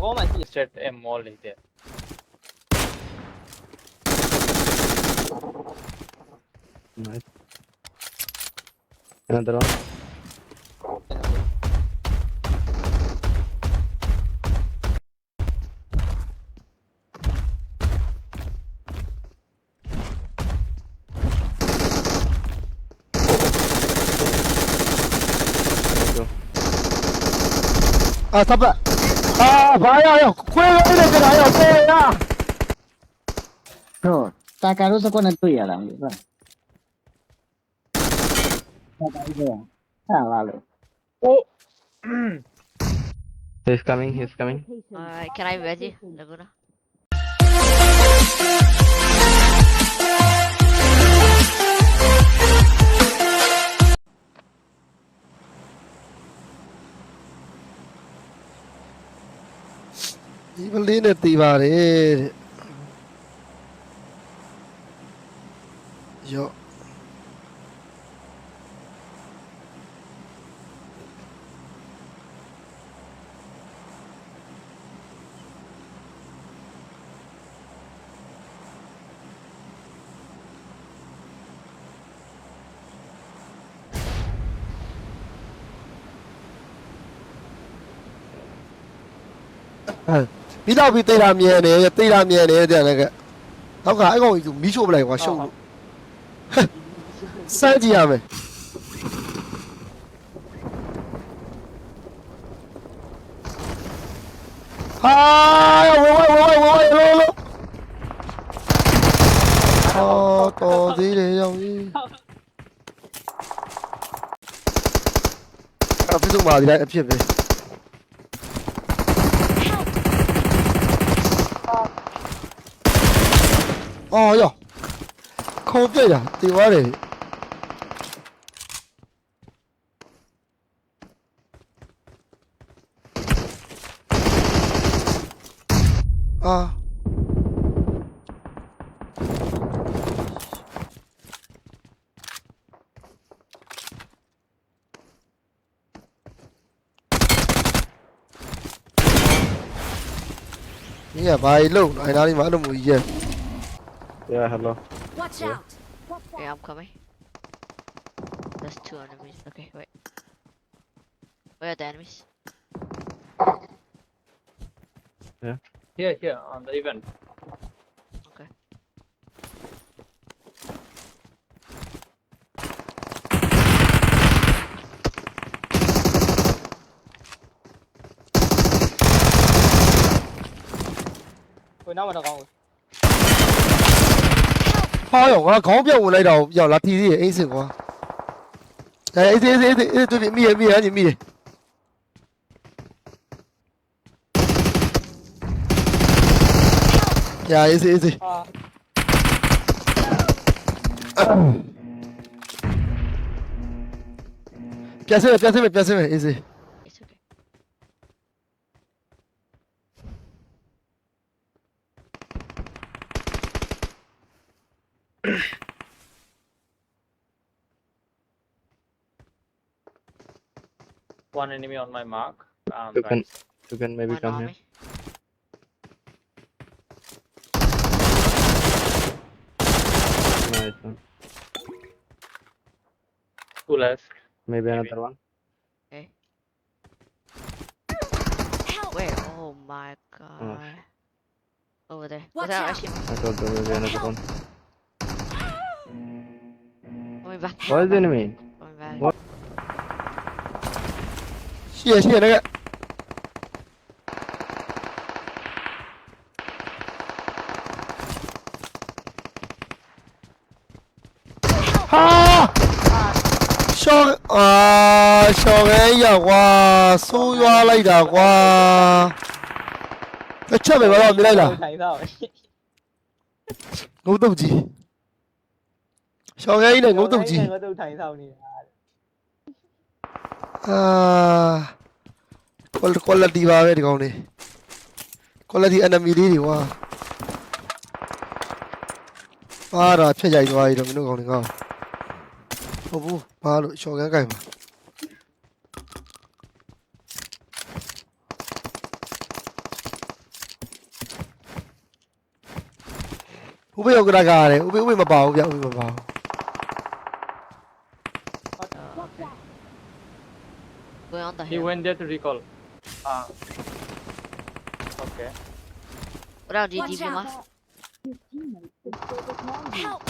how much is a mall is there? Nice. Another one. Ah, uh, stop left. သပ်အာဘာရရခွေးလေးနဲ့ကြတာရခွေးရဟောတာကာရိုစကောနဲ့တွေ့ရတာမဟုတ်လားတာကာရိုကဟာလာလို့ He's coming, he's coming. Uh, can I veggie? Laguna. ဒီပလေးနဲ့တီးပါတယ်တဲ့ရော့ ပြီးတော့ပြီးတေးတာမြင်တယ်တေးတာမြင်တယ်တဲ့လည်းကနောက်ကအဲ့ကောင်ကြီးမီးရှို့ပလိုက်ကွာရှုံလို့စမ်းကြည့်ရမယ်ဟာဝဝဝဝဝလောလောအော်တော်သေးတယ်ရောင်ကြီးအဖြစ်ဆုံးပါဒီလိုက်အဖြစ်ပဲ 어, 야. 커게야, 띠와리. 아. 이게 많이 lâu, 아니 나이 많은 뭐 이게. Yeah, hello. Watch Yeah. out! Yeah, I'm coming. There's two enemies. Okay, wait. Where are the enemies? Yeah. Here here on the event Okay. Wait, Ôi nó mà nó còn 趴泳啊，狂飙舞来绕绕拉 T D A 四五，哎 A C A C A C A 对面灭灭赶紧灭！呀 A C A C，别射了别射了别射了 A C。One enemy on my mark um You can, right. you can maybe One come on here. me. Nice one. two left Maybe another one. Where? Oh my god. Over there. Watch Without out. actually I told you maybe another one. coming back. What is the enemy? Coming back. What? ရှိရရှိရလည်းဟာရှော့အာရှော့ရဲရကွာဆိုးရွားလိုက်တာကွာအချက်ပဲဘာလို့မြင်လိုက်လား thấy sao ငုံတုတ်ကြီးရှော့ရဲကြီးနဲ့ငုံတုတ်ကြီး có tôi thấy sao nè အာ quality ပါပဲဒီကောင်လေး quality enemy လေးတွေကွာပါတာဖြတ်ရိုက်သွားပြီတော့မင်းတို့ကောင်တွေကောဟုတ်ဘူးပါလို့ရှော့ကန်းကြိုင်ပါဥပ္ပယောကရကားတယ်ဥပ္ပဥပ္ပမပါဘူးဗျဥပ္ပမပါဘူး Going on the hill. He went there to recall. Ah. Okay. What out, GG, Bima? Help!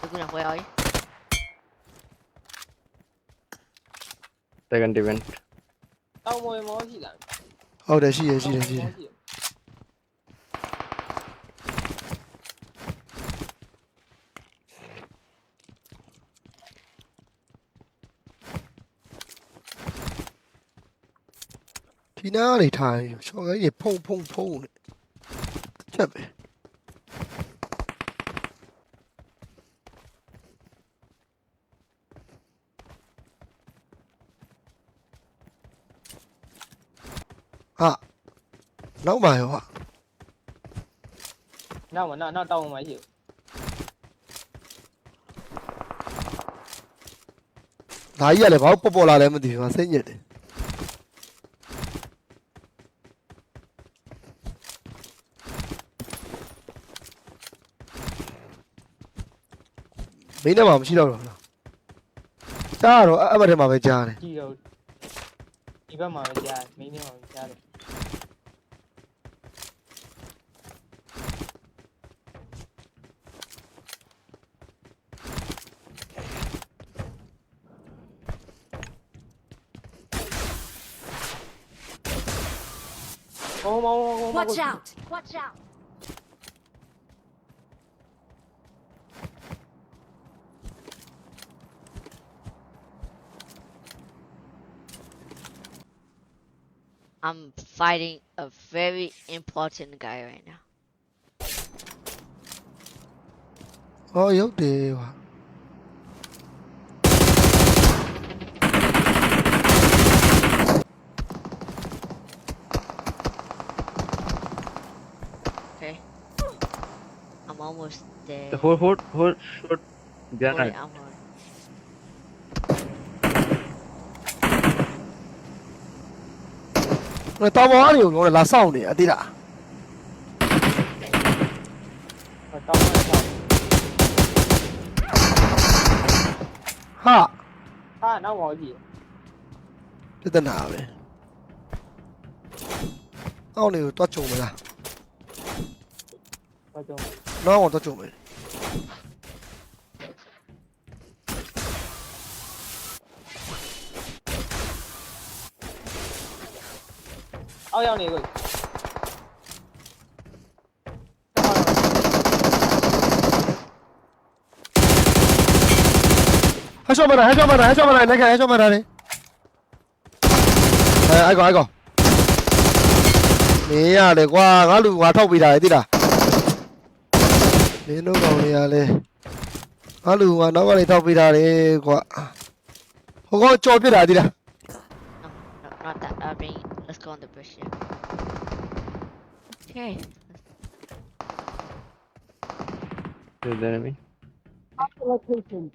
Tôi are you. Second event. Oh, đây gì đây. ဒီနားနေထိုင်ချော်ကြီးဖုံဖုံဖုံနဲ့ချက်ပဲဟာနောက်ပါရောဟာနောက်မနောက်နောက်တောင်းမှရှိဘူးဒါကြီးကလည်းဘာလို့ပေါ်ပေါ်လာလဲမသိဘူးဟာစိတ်ညစ်တယ် မင်းနဲ့မှမရှိတော့တော့လားကြားတော့အဲ့ဘက်ထဲမှာပဲကြားတယ် ကြည့်တော့ဒီဘက်မှာပဲကြားမင်းနေမှာပဲကြားတယ်ဟိုမောဟိုမော Watch out! Watch out! I'm fighting a very important guy right now. Oh, eu deu. Okay. I'm almost there. Hold, hold, hold. Yeah, I'm. တောင်ပေါ်ကနေကိုလာစောင့်နေအတိလားတောင်းမှတောင်းဟာဟာနောက်မောရှိပြဿနာပဲအောင်းနေကိုတွတ်ကြုံမလားဘာကြောင့်နောက်အောင်တွတ်ကြုံမယ် அவன் போய் headshot मारा headshot मारा headshot मारा देखा headshot मारा रे à, ai có ai có? Nè à để qua ngã lùi qua thâu bị đại đi đã. Nè nó còn nè à nè ngã lùi qua nó qua này thâu bị đại đi quá. Không có cho biết đại đi đã go on the bridge here. Okay. There's enemy. After location.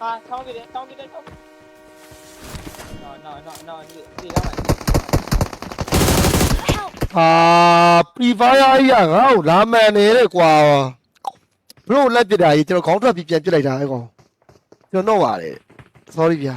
À, sau gì đấy, sau gì đấy không? Rồi, rồi, rồi, rồi, gì, gì đâu vậy? À, đi vãi ai à, không? Lá mẹ này đấy quả à. ဘလို့လက်ပြစ်တာကြီးကျွန်တော်ခေါင်းထွက်ပြီးပြန်ပြစ်လိုက်တာအဲ့ကောင်ကျွန်တော်တော့ပါတယ် sorry ဗျာ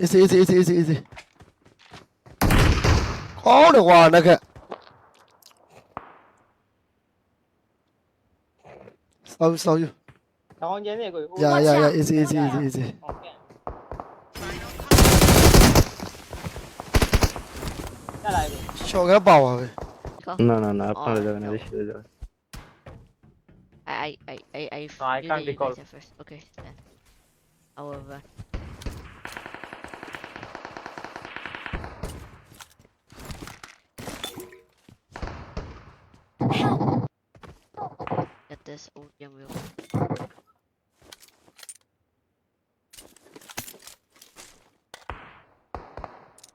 အေးစေးအေးစေးအေးစေးအေးစေးအေးစေးခေါင်းတော့ကွာနက်ခက်ဆောက်ဆောက်ယူတောင်းကျင်းနေကိုရာရာရာအေးစေးအေးစေးအေးစေးအေးစေး ဟုတ် Go. No, no, no. Oh, Apna jagah no. nahi. This jagah. I, I, I, I, No, I you can't do you recall. guys first. Okay, then. I will run. Get this opium wheel. Final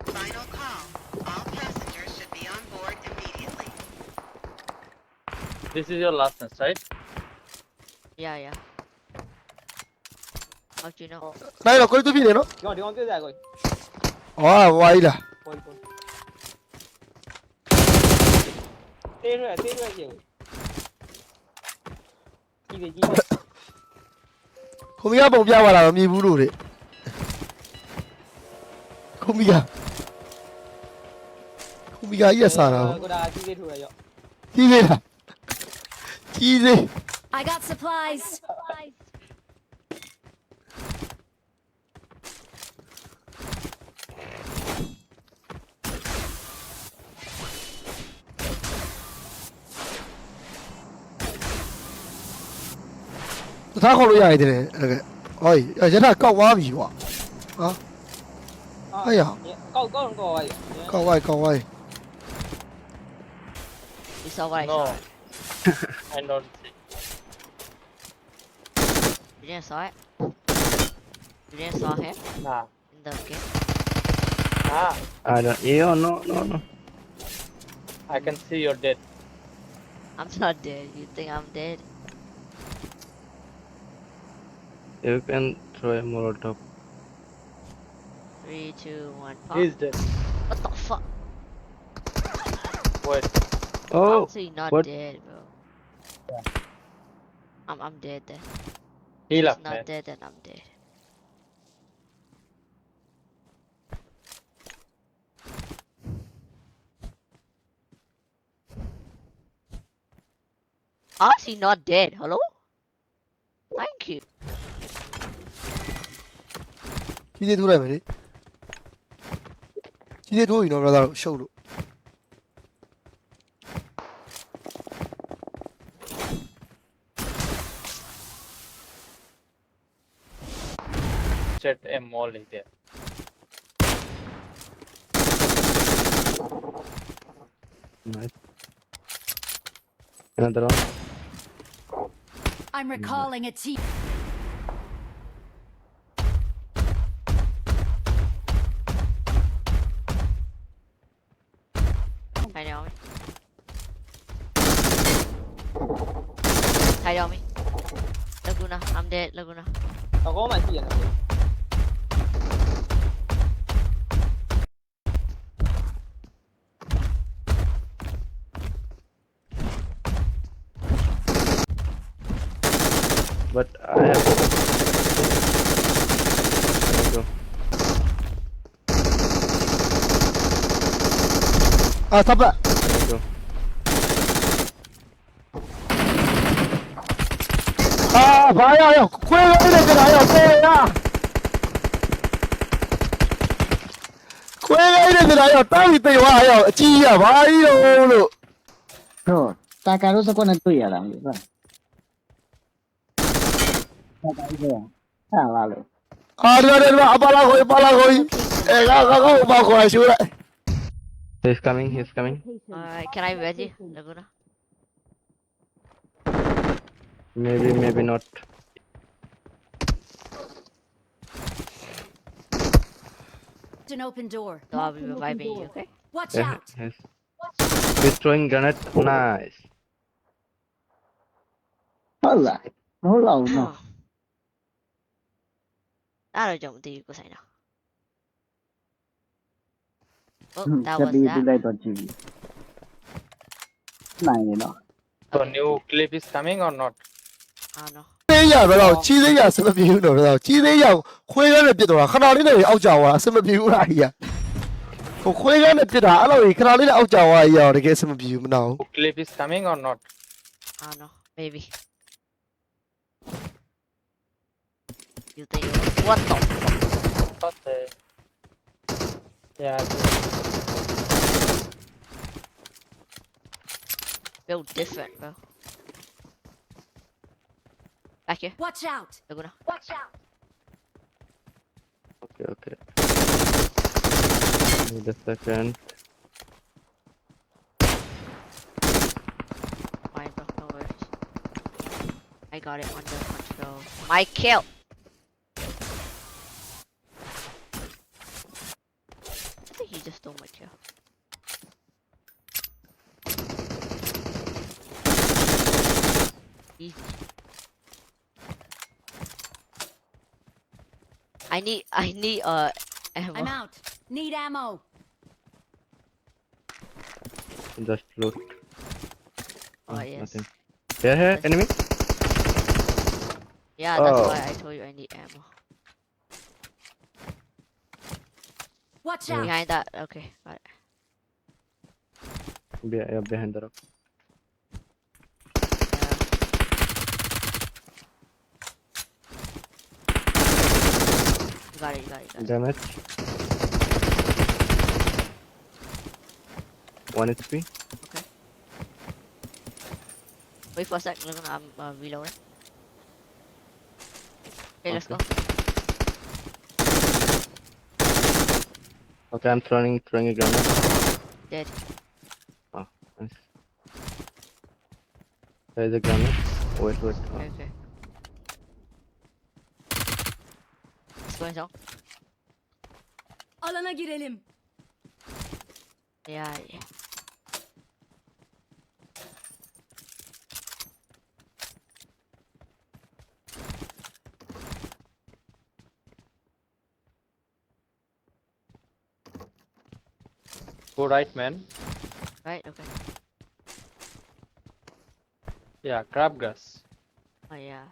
Final call. All This is your last chance, right? Yeah, yeah. Oh, you know. Dai lo, koi tu bhi le no? Yo, dion ke ja koi. Oh, wai la. Koi koi. Te ro, te ro je. Ki de ji. ခုံမီကပုံပြပါလားမမြည်ဘူးလို့တဲ့ခုံမီကခုံမီကရက်စားတာကိုဒါကြီးသေးထိုးရရောကြီးသေးလား stylé. I got supplies. Tak kau lu yang ini, okay. Oi, jadi nak kau wah bi wah, ha? Ayah. Kau kau kau wah. Kau wah kau wah. Isau wah saw. I don't You didn't saw it? You didn't saw him nah in the game? ah I don't. Yeah, no, no, no. I can see you're dead I'm not dead. You think I'm dead? You can throw a molotov. Three, two, one, pop. he's dead What the fuck? What? Oh, I'm actually not what? dead, bro. I'm I'm dead then. he He's left not man dead then I'm dead. How is he not dead? Hello? Thank you. ကြီးသေးထိုးလိုက်မယ်လေကြီးသေးထိုးရင်တော့ brother ရှုပ်လို့ set એમ મોલ લીધે Another one. I'm recalling a team. Hai phải đâu. Thay đâu mi. Laguna, I'm dead, Laguna. Tao có mà gì vậy? But I have. Go. အာသပ်ပတ် Go. အာဘာရရခွေးလေးနဲ့ကြတာရပေးရခွေးလေးနဲ့ကြတာရတောင်းပြီးပေးသွားရအကြီးရဘာကြီးတော့လို့ Bro, Takaro se pone tuya la mierda. He's coming. He's coming. Alright, can I res you, Laguna? Maybe, maybe not. It's An open door. So I'll be reviving you, okay? Watch Yeah, out. yes. He's throwing grenade. Nice. Hola. Hola, no. အဲ့တော့ကြောင့်မသိဘူးကိုဆိုင်တော့ Oh, Hmm, that Sa was bigay that. tulay to GB. Nine, no. so new clip is coming or not I don't know. သေးရတော့ကြီးသေးရစမပြေဘူးတော့တော့ကြီးသေးရခွေးကနဲ့ပြစ်တော့ခဏလေးနဲ့အောက်ကြသွားစမပြေဘူးလားကြီးကဟိုခွေးကနဲ့ပြစ်တာအဲ့လိုခဏလေးနဲ့အောက်ကြသွားကြီးရောတကယ်စမပြေဘူးမနာဘူး clip is coming or not I don't know. Maybe. You think what the fuck? okay yeah Build different, bro. Back here, Watch out. Laguna. Watch out. Okay, okay. Wait a second. Fine, bro. No worries. I got it under control. My kill. You just stole my chair. Jesus. I need, I need, uh, ammo. I'm out. Need ammo. Just loot. Oh, oh yes. Nothing. Yeah, yeah, enemy? Yeah, that's oh. why I told you I need ammo. Watch out. Behind that, okay, got it. Be yeah, behind the rock. Yeah. You got it, got it, got it. Damage. One HP. Okay. Wait for a sec, I'm uh, reloading. Okay, let's go. Okay. Okay, I'm throwing throwing a grenade. Dead. Ah, nice. There is a grenade. Wait, wait. Oh, Okay, okay. It's going down. Alana girelim. Yeah, yeah. Go right, man. Right, okay. Yeah, grab gas. Oh yeah.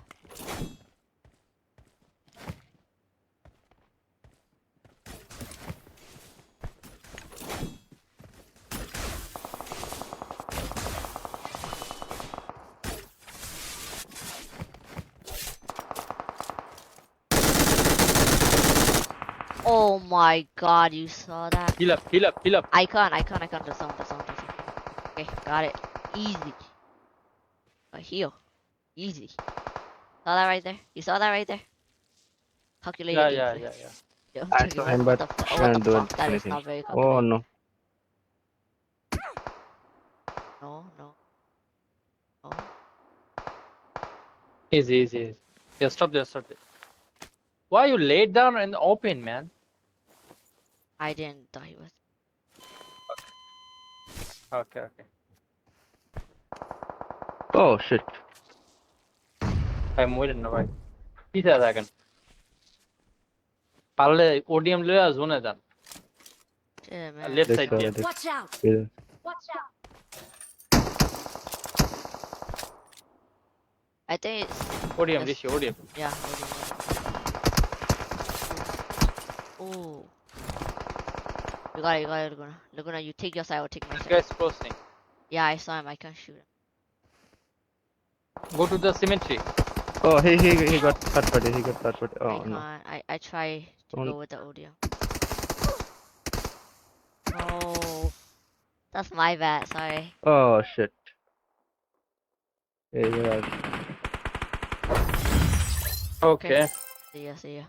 Oh my god, you saw that? Heal up, heal up, heal up. Icon, icon, icon, the sound, the sound, the sound. Okay, got it. Easy. A heal. Easy. Saw that right there? You saw that right there? Calculated Yeah, yeah, yeah, yeah. Yo, I check saw it him, out. but What the fu- I oh, what didn't do fuck? That is anything. not very Oh calculated. no. No, no. No. Easy, easy, easy. Yeah, stop there, stop there. Why are you laid down in the open, man? I didn't thought he was. Okay, okay. Oh shit. I'm waiting now, right? Peace out, second. পারলে ODM লয়ে জোনে যান Shit, man. Left This side side, দিয়ে this- Watch out. Either. Watch out. I think it's ODM Yes. Rishi ODM yeah. hold on, hold on. Oh. You got it, you got it, Laguna. Laguna, you take your side, I'll take my This side. guy's crossing. Yeah, I saw him, I can't shoot him. Go to the cemetery. Oh, he he he got third party. He got third party. Oh, I Oh no. can't. I, I try to Don't- go with the audio. Oh, that's my bad. Sorry. Oh shit. Yeah, you're right. Okay. See ya. See ya.